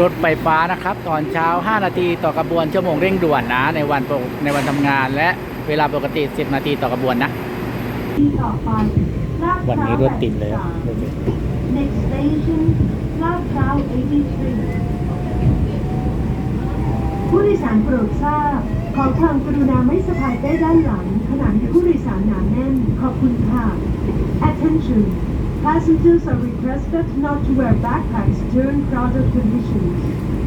รถไฟฟ้านะครับ ตอนเช้า 5 นาทีต่อกระบวนชั่วโมงเร่งด่วนนะ ในวันปกในวันทำงานและเวลาปกติ 10 นาทีต่อกระบวนนะที่ต่อไปลาดพวันร้าวนี้รถติดเลยอะ83ดูสิ next station ลาดพร้าว83ผู้โดยสารโปรดทราบ ขอความกรุณาไม่สะพายเป้ด้านหลัง ขณะที่ผู้โดยสารหนาแน่น ขอบคุณค่ะ Attention Passengers are requested not to wear backpacks during crowded conditions.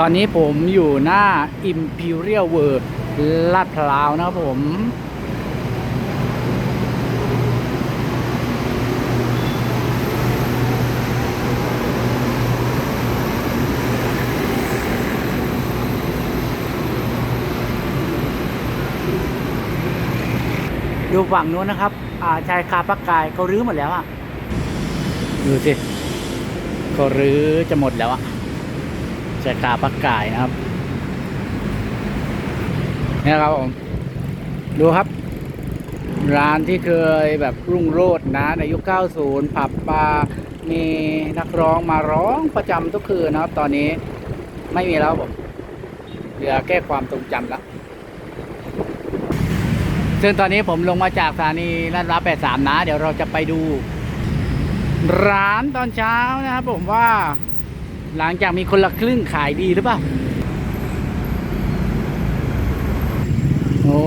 ตอนนี้ผมอยู่หน้า Imperial World ลาดพร้าวนะครับผม ดูฝั่งนู้นนะครับ อ่าชายคาปักกายเขารื้อหมดแล้วอะ ดูสิเขารื้อจะหมดแล้วอะ ชายคาปักกายนะครับนี่นะครับผมดูครับ ร้านที่เคยแบบรุ่งโรจน์นะในยุค 90 ผับบาร์มีนักร้องมาร้องประจำทุกคืนนะครับ ตอนนี้ไม่มีแล้วผมเหลือแค่ความทรงจำแล้วซึ่งตอนนี้ผมลงมาจากสถานีลาดพร้าว83 นะ เดี๋ยวเราจะไปดู ร้านตอนเช้านะครับผมว่า หลังจากมีคนละครึ่งขายดีหรือเปล่า โอ้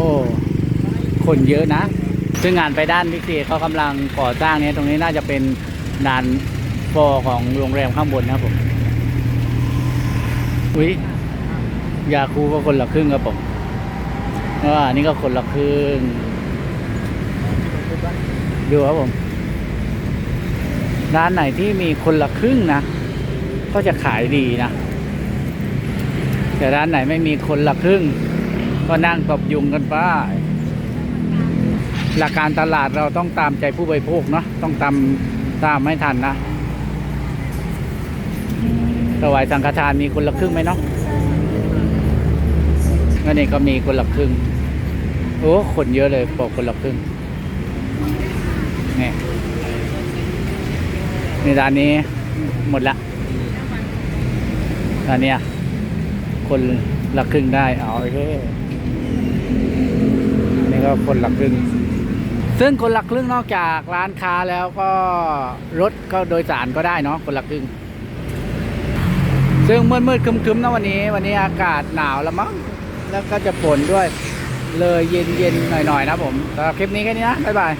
คนเยอะนะ ซึ่งงานไปด้านพิเศษเขากำลังก่อสร้างเนี่ยตรงนี้น่าจะเป็นลานฟอร์ของโรงแรมข้างบนนะครับผม อุ้ยยาคูก็คนละครึ่งครับผมว่านี่ก็คนละครึ่ง ดูครับผม ร้านไหนที่มีคนละครึ่งนะ ก็จะขายดีนะแต่ร้านไหนไม่มีคนละครึ่ง ก็นั่งตบยุงกันไปหลักการตลาดเราต้องตามใจผู้บริโภคเนาะต้องตามตามไม่ทันนะถวายสังฆทานมีคนละครึ่งไหมเนาะก็นี่ก็มีคนละครึ่งโอ้คนเยอะเลยบอกคนละครึ่งนี่ในร้านนี้หมดละ ร้านเนี้ยคนละครึ่งได้เอาโอเคนี่ก็คนละครึ่ง ซึ่งคนละครึ่งนอกจากร้านค้าแล้วก็รถก็โดยสารก็ได้เนาะคนละครึ่ง ซึ่งมืดมืดๆคึมๆนะวันนี้ วันนี้อากาศหนาวแล้วมั้งแล้วก็จะฝนด้วย เลยเย็นๆหน่อยๆนะผมสำหรับคลิปนี้แค่นี้นะบ๊ายบาย